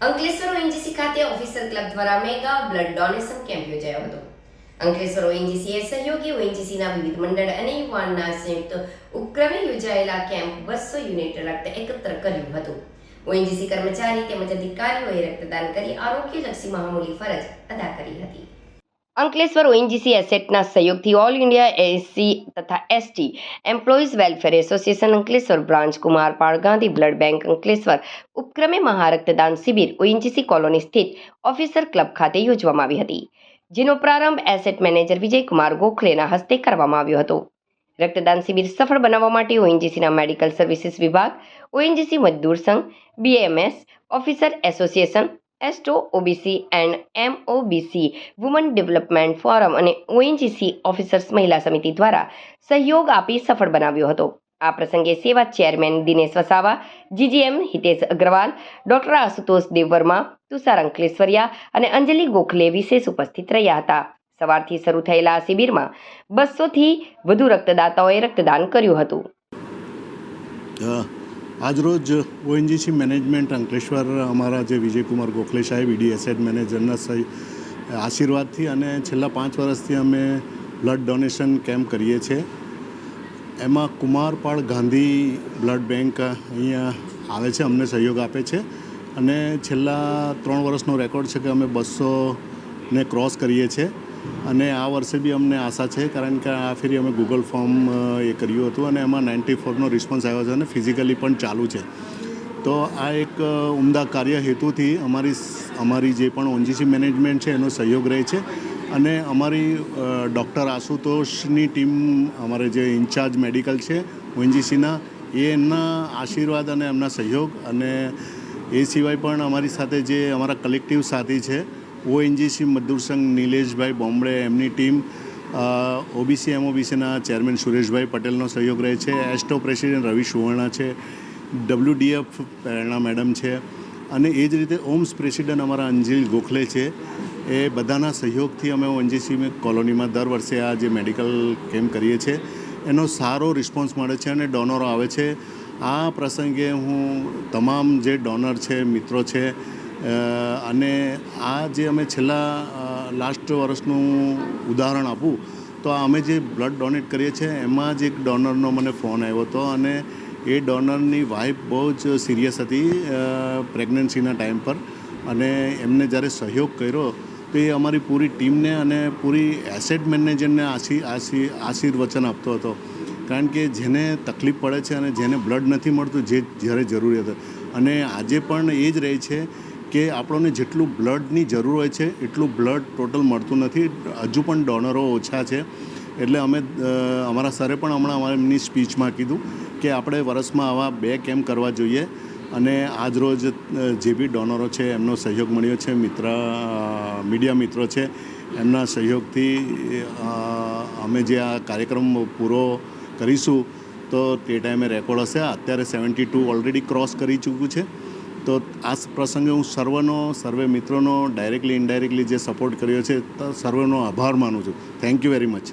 Ankleshwar ONGC ખાતે officer club દ્વારા mega blood donation camp યોજાયો હતો. અંકલેશ્વર ઓએનજીસીએ સહયોગી ઓએનજીસીના વિવિધ મંડળ અને યુવાનના સંયુક્ત ઉપક્રમે યોજાયેલા કેમ્પ બસો યુનિટ રક્ત એકત્ર કર્યું હતું. ઓએનજીસી કર્મચારી તેમજ અધિકારીઓએ રક્તદાન કરી આરોગ્યલક્ષી મહામૂલી ફરજ અદા કરી હતી. અંકલેશ્વર ઓએનજીસી એસેટના સહયોગથી ઓલ ઇન્ડિયા એસસી તથા ST employees welfare association Ankleshwar branch, Kumarpal, Gandhi blood bank, Ankleshwar ઉપક્રમે મહારક્તદાન શિબિર ઓએનજીસી કોલોની સ્થિત ઓફિસર ક્લબ ખાતે યોજવામાં આવી હતી, જેનો પ્રારંભ એસેટ મેનેજર વિજયકુમાર ગોખલેના હસ્તે કરવામાં આવ્યો હતો. રક્તદાન શિબિર સફળ બનાવવા માટે ઓએનજીસીના મેડિકલ સર્વિસીસ વિભાગ ONGC Mazdoor Sangh BMS officer association ASTO OBC and MOBC women development forum અને ઓએનજીસી ઓફિસર્સ મહિલા સમિતિ દ્વારા સહયોગ આપી સફળ બનાવ્યો હતો. આ પ્રસંગે Seva chairman Dinesh Vasava GGM Hitesh Agrawal, doctor Ashutosh Devvarma, Tushar Ankleshwariya અને અંજલિ ગોખલે વિશેષ ઉપસ્થિત રહ્યા હતા. સવારથી શરૂ થયેલા આ શિબિરમાં બસોથી વધુ રક્તદાતાઓએ રક્તદાન કર્યું હતું. આજરોજ ઓએનજીસી મેનેજમેન્ટ અંકલેશ્વર અમારા જે વિજયકુમાર ગોખલે સાહેબ ઈડી એસેટ મેનેજરના આશીર્વાદથી અને છેલ્લા પાંચ વર્ષથી અમે બ્લડ ડોનેશન કેમ્પ કરીએ છીએ એમાં કુમારપાળ ગાંધી બ્લડ બેંક અહીંયા આવે છે, અમને સહયોગ આપે છે. અને છેલ્લા ત્રણ વર્ષનો રેકોર્ડ છે કે અમે બસોને ક્રોસ કરીએ છીએ અને આ વર્ષે બી અમને આશા છે, કારણ કે આ ફેરી અમે ગૂગલ ફોર્મ એ કર્યું હતું અને એમાં નાઇન્ટી ફોરનો રિસ્પોન્સ આવ્યો છે અને ફિઝિકલી પણ ચાલુ છે. તો આ એક ઉમદા કાર્ય હેતુથી અમારી અમારી જે પણ ઓનજીસી મેનેજમેન્ટ છે, એનો સહયોગ રહે છે. અને અમારી ડૉક્ટર આશુતોષની ટીમ અમારે જે ઇન્ચાર્જ મેડિકલ છે ઓએનજીસીના એ એમના આશીર્વાદ અને એમના સહયોગ અને એ સિવાય પણ અમારી સાથે જે અમારા કલેક્ટિવ સાથી છે ઓએનજીસી મજદૂર સંઘ નિલેશભાઈ બોમ્બે એમની ટીમ ઓબીસી એમઓબીસીના ચેરમેન સુરેશભાઈ પટેલનો સહયોગ રહે છે. એસ્ટો પ્રેસિડેન્ટ રવિ સુવર્ણા છે. ડબલ્યુડીએફ પ્રેરણા મેડમ છે. અને એ જ રીતે ઓમ્સ પ્રેસિડેન્ટ અમારા અંજિલ ગોખલે છે. એ બધાના સહયોગથી અમે ઓએનજીસી કોલોનીમાં દર વર્ષે આ જે મેડિકલ કેમ્પ કરીએ છીએ એનો સારો રિસ્પોન્સ મળે છે અને ડોનરો આવે છે. આ પ્રસંગે હું તમામ જે ડોનર છે, મિત્રો છે અને આ જે અમે છેલ્લા લાસ્ટ વર્ષનું ઉદાહરણ આપું, તો અમે જે બ્લડ ડોનેટ કરીએ છીએ, એમાં જ એક ડોનરનો મને ફોન આવ્યો હતો અને એ ડોનરની વાઇફ બહુ જ સિરિયસ હતી પ્રેગ્નન્સીના ટાઈમ પર. અને એમને જ્યારે સહયોગ કર્યો, તો એ અમારી પૂરી ટીમને અને પૂરી એસેટ મેનેજરને આશી આશી, આશીર્વચન આપતો હતો. કારણ કે જેને તકલીફ પડે છે અને જેને બ્લડ નથી મળતું, જે જ્યારે જરૂરિયાત હતું અને આજે પણ એ જ રહે છે કે આપણને જેટલું બ્લડની જરૂર હોય છે, એટલું બ્લડ ટોટલ મળતું નથી. હજુ પણ ડોનરો ઓછા છે. એટલે અમે અમારા સરે પણ હમણાં અમારે એમની સ્પીચમાં કીધું કે આપણે વર્ષમાં આવા બે કેમ્પ કરવા જોઈએ અને આજ રોજ જે બી ડોનરો છે, એમનો સહયોગ મળ્યો છે, મિત્ર મીડિયા મિત્રો છે, એમના સહયોગથી અમે જે આ કાર્યક્રમ પૂરો કરીશું, તો તે ટાઈમે રેકોર્ડ હશે. અત્યારે સેવન્ટી ટુ ઓલરેડી ક્રોસ કરી ચૂક્યું છે. તો આ પ્રસંગે હું સર્વનો, સર્વે મિત્રોનો, ડાયરેક્ટલી, ઇનડાયરેક્ટલી જે સપોર્ટ કર્યો છે, તો સર્વનો આભાર માનું છું. Thank you very much.